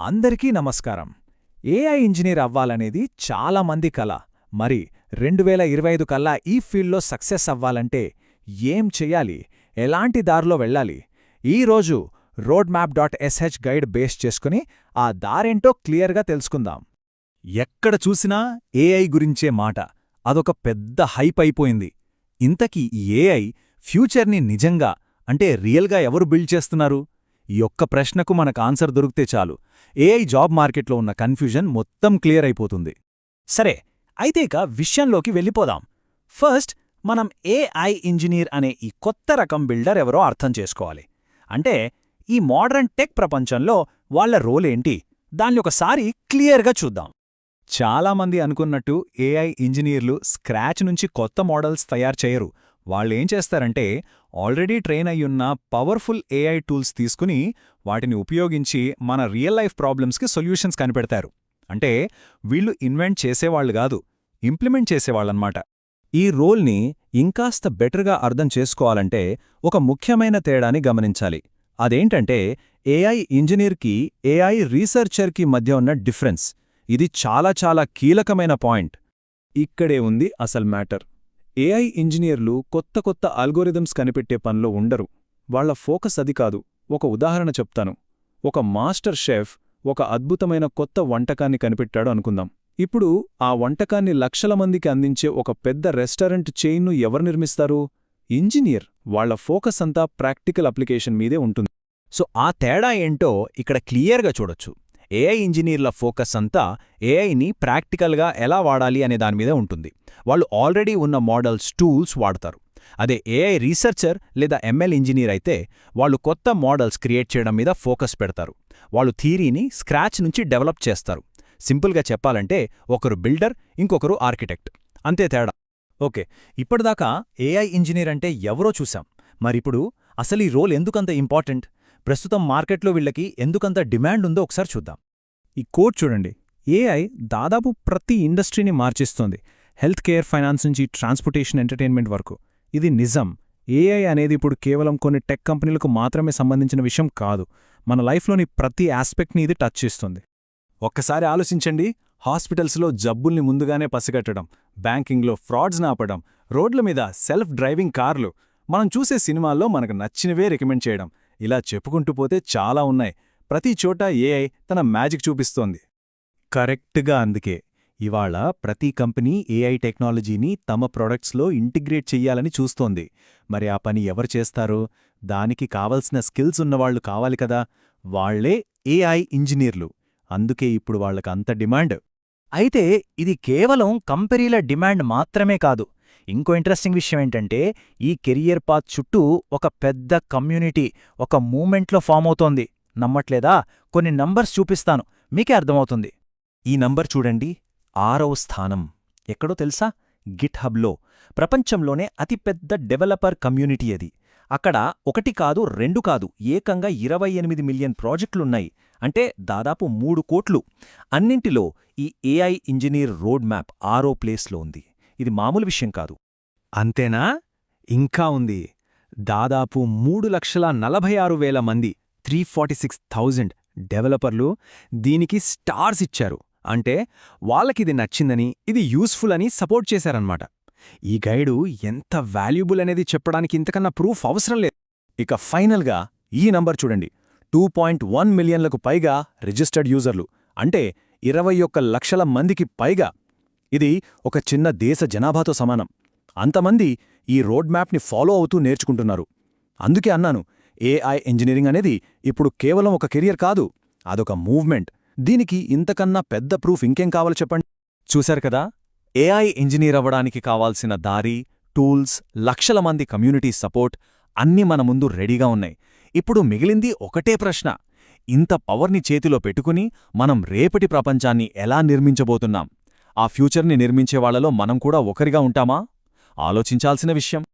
అందరికీ నమస్కారం. AI engineer అవ్వాలనేది చాలా మంది కల. మరి రెండు వేల ఇరవై ఐదు కల్లా ఈ ఫీల్డ్లో సక్సెస్ అవ్వాలంటే ఏం చెయ్యాలి? ఎలాంటి దారిలో వెళ్ళాలి? ఈరోజు road map dot SH guide base చేసుకుని ఆ దారేంటో క్లియర్గా తెలుసుకుందాం. ఎక్కడ చూసినా ఏఐ గురించే మాట. అదొక పెద్ద హైప్ అయిపోయింది. ఇంతకీ ఈ ఏఐ ఫ్యూచర్ని నిజంగా అంటే రియల్గా ఎవరు బిల్డ్ చేస్తున్నారు? ఈ ఒక్క ప్రశ్నకు మనకు ఆన్సర్ దొరికితే చాలు. ఏఐ జాబ్ మార్కెట్లో ఉన్న కన్ఫ్యూజన్ మొత్తం క్లియర్ అయిపోతుంది. సరే అయితే ఇక విషయంలోకి వెళ్ళిపోదాం. ఫస్ట్ మనం ఏఐ ఇంజనీర్ అనే ఈ కొత్త రకం బిల్డర్ ఎవరో అర్థం చేసుకోవాలి. అంటే ఈ మోడర్న్ టెక్ ప్రపంచంలో వాళ్ళ రోల్ ఏంటి? దాన్ని ఒకసారి క్లియర్గా చూద్దాం. చాలామంది అనుకున్నట్టు ఏఐ ఇంజనీర్లు స్క్రాచ్ నుంచి కొత్త మోడల్స్ తయారు చేయరు. వాళ్ళేం చేస్తారంటే ఆల్రెడీ ట్రైన్ అయ్యున్న పవర్ఫుల్ ఏఐ టూల్స్ తీసుకుని వాటిని ఉపయోగించి మన రియల్ లైఫ్ ప్రాబ్లమ్స్కి సొల్యూషన్స్ కనిపెడతారు. అంటే వీళ్ళు ఇన్వెంట్ చేసేవాళ్ళు కాదు ఇంప్లిమెంట్ చేసేవాళ్ళనమాట. ఈ రోల్ని ఇంకాస్త బెటర్గా అర్థం చేసుకోవాలంటే ఒక ముఖ్యమైన తేడాని గమనించాలి. అదేంటంటే ఏఐ ఇంజనీర్కి ఏఐ రీసెర్చర్కి మధ్య ఉన్న డిఫరెన్స్. ఇది చాలా చాలా కీలకమైన పాయింట్. ఇక్కడే ఉంది అసలు మ్యాటర్. ఏఐ ఇంజనీర్లు కొత్త కొత్త అల్గోరిథమ్స్ కనిపెట్టే పనిలో ఉండరు. వాళ్ళ ఫోకస్ అది కాదు. ఒక ఉదాహరణ చెప్తాను. ఒక మాస్టర్ షెఫ్ ఒక అద్భుతమైన కొత్త వంటకాన్ని కనిపెట్టాడు అనుకుందాం. ఇప్పుడు ఆ వంటకాన్ని లక్షల మందికి అందించే ఒక పెద్ద రెస్టారెంట్ చైన్ను ఎవరు నిర్మిస్తారు? ఇంజనీర్. వాళ్ళ ఫోకస్ అంతా ప్రాక్టికల్ అప్లికేషన్ మీదే ఉంటుంది. సో ఆ తేడా ఏంటో ఇక్కడ క్లియర్గా చూడొచ్చు. ఏఐ ఇంజనీర్ల ఫోకస్ అంతా ఏఐని ప్రాక్టికల్గా ఎలా వాడాలి అనే దానిమీదే ఉంటుంది. వాళ్ళు ఆల్రెడీ ఉన్న మోడల్స్ టూల్స్ వాడతారు. అదే ఏఐ రీసెర్చర్ లేదా ఎంఎల్ ఇంజనీర్ అయితే వాళ్ళు కొత్త మోడల్స్ క్రియేట్ చేయడం మీద ఫోకస్ పెడతారు. వాళ్ళు థీరీని స్క్రాచ్ నుంచి డెవలప్ చేస్తారు. సింపుల్గా చెప్పాలంటే ఒకరు బిల్డర్ ఇంకొకరు ఆర్కిటెక్ట్. అంతే తేడా. ఓకే ఇప్పటిదాకా ఏఐ ఇంజనీర్ అంటే ఎవరో చూశాం. మరిప్పుడు అసలు ఈ రోల్ ఎందుకంత ఇంపార్టెంట్? ప్రస్తుతం మార్కెట్లో వీళ్ళకి ఎందుకంత డిమాండ్ ఉందో ఒకసారి చూద్దాం. ఈ కోడ్ చూడండి. ఏఐ దాదాపు ప్రతి ఇండస్ట్రీని మార్చేస్తోంది. హెల్త్ కేర్ ఫైనాన్స్ నుంచి ట్రాన్స్పోర్టేషన్ ఎంటర్టైన్మెంట్ వరకు. ఇది నిజం. ఏఐ అనేది ఇప్పుడు కేవలం కొన్ని టెక్ కంపెనీలకు మాత్రమే సంబంధించిన విషయం కాదు. మన లైఫ్లోని ప్రతి ఆస్పెక్ట్ని ఇది టచ్ చేస్తుంది. ఒక్కసారి ఆలోచించండి. హాస్పిటల్స్లో జబ్బుల్ని ముందుగానే పసిగట్టడం బ్యాంకింగ్లో ఫ్రాడ్స్ ఆపడం రోడ్ల మీద సెల్ఫ్ డ్రైవింగ్ కార్లు. మనం చూసే సినిమాల్లో మనకు నచ్చినవే రికమెండ్ చేయడం. ఇలా చెప్పుకుంటూ పోతే చాలా ఉన్నాయి. ప్రతి చోట ఏఐ తన మ్యాజిక్ చూపిస్తోంది. కరెక్ట్గా అందుకే ఇవాళ ప్రతి కంపెనీ ఏఐ టెక్నాలజీని తమ ప్రొడక్ట్స్లో ఇంటిగ్రేట్ చెయ్యాలని చూస్తోంది. మరి ఆ పని ఎవరు చేస్తారో? దానికి కావలసిన స్కిల్స్ ఉన్నవాళ్ళు కావాలి కదా? వాళ్ళే ఏఐ ఇంజనీర్లు. అందుకే ఇప్పుడు వాళ్ళకు అంత డిమాండ్. అయితే ఇది కేవలం కంపెనీల డిమాండ్ మాత్రమే కాదు. ఇంకో ఇంట్రెస్టింగ్ విషయం ఏంటంటే ఈ కెరియర్ పాత్ చుట్టూ ఒక పెద్ద కమ్యూనిటీ ఒక మూమెంట్లో ఫామ్ అవుతోంది. నమ్మట్లేదా? కొన్ని నంబర్స్ చూపిస్తాను. మీకే అర్థమవుతుంది. ఈ నంబర్ చూడండి. ఆరవ స్థానం. ఎక్కడో తెలుసా? గిట్ హబ్లో ప్రపంచంలోనే అతిపెద్ద డెవలపర్ కమ్యూనిటీ అది. అక్కడ ఒకటి కాదు రెండు కాదు ఏకంగా ఇరవై ఎనిమిది మిలియన్ ప్రాజెక్టులున్నాయి. అంటే దాదాపు మూడు కోట్లు. అన్నింటిలో ఈ ఏఐ ఇంజనీర్ రోడ్ మ్యాప్ ఆరో ప్లేస్లో ఉంది. ఇది మామూలు విషయం కాదు. అంతేనా? ఇంకా ఉంది. దాదాపు మూడు లక్షల నలభై ఆరు వేల మంది. త్రీ ఫార్టీ సిక్స్ థౌజండ్ డెవలపర్లు దీనికి స్టార్స్ ఇచ్చారు. అంటే వాళ్ళకిది నచ్చిందని ఇది యూస్ఫుల్ అని సపోర్ట్ చేశారనమాట ఈ గైడు ఎంత వాల్యుబుల్ అనేది చెప్పడానికి ఇంతకన్నా ప్రూఫ్ అవసరం లేదు. ఇక ఫైనల్గా ఈ నంబర్ చూడండి. టూ పాయింట్ వన్ మిలియన్లకు పైగా రిజిస్టర్డ్ యూజర్లు. అంటే ఇరవై ఒక్క లక్షల మందికి పైగా. ఇది ఒక చిన్న దేశ జనాభాతో సమానం. అంతమంది ఈ రోడ్ మ్యాప్ని ఫాలో అవుతూ నేర్చుకుంటున్నారు. అందుకే అన్నాను ఏఐ ఇంజనీరింగ్ అనేది ఇప్పుడు కేవలం ఒక కెరియర్ కాదు అదొక మూవ్మెంట్. దీనికి ఇంతకన్నా పెద్ద ప్రూఫ్ ఇంకేం కావాలో చెప్పండి? చూశారు కదా? ఏఐ ఇంజనీర్ అవ్వడానికి కావాల్సిన దారి టూల్స్ లక్షల మంది కమ్యూనిటీ సపోర్ట్ అన్నీ మన ముందు రెడీగా ఉన్నాయి. ఇప్పుడు మిగిలింది ఒకటే ప్రశ్న. ఇంత పవర్ని చేతిలో పెట్టుకుని మనం రేపటి ప్రపంచాన్ని ఎలా నిర్మించబోతున్నాం? ఆ ఫ్యూచర్ని నిర్మించే వాళ్ళలో మనం కూడా ఒకరిగా ఉంటామా? ఆలోచించాల్సిన విషయం.